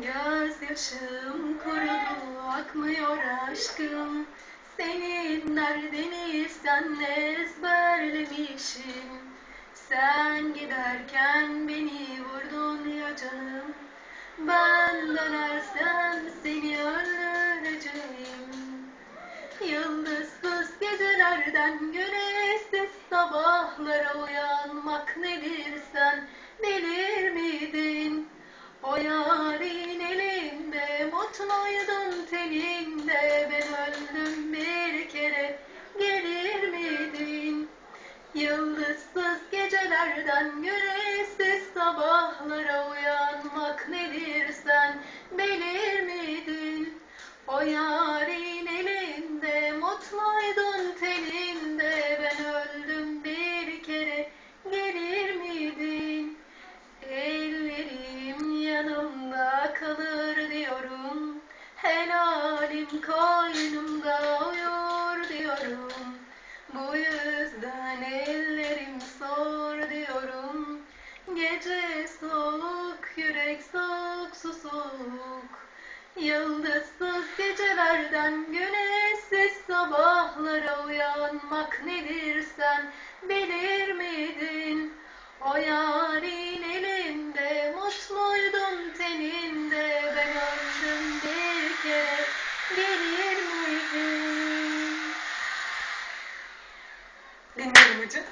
Gözyaşım kurudu akmıyor aşkım. Senin derdini senle ezberlemişim Sen giderken beni vurdun ya canım. Ben dönersem seni öldüreceğim. Yıldızsız gecelerden güneşsiz sabahlara uyanmak nedir sen? Bilir miydin? O yarin mutluydun teninde ben öldüm bir kere gelir miydin? Yıldızsız gecelerden güneşsiz sabahlara uyanmak nedir sen bilir miydin? O yarin elinde mutluydun teninde ben öldüm bir kere gelir miydin? Ellerim yanımda kalır diyorum Helalim koynumda uyur diyorum. Bu yüzden ellerim sor diyorum. Gece soğuk, yürek soğuk, su soğuk. Yıldızsız gecelerden güneşsiz sabahlara uyanmak nedir sen bilir miydin? Benim amacım.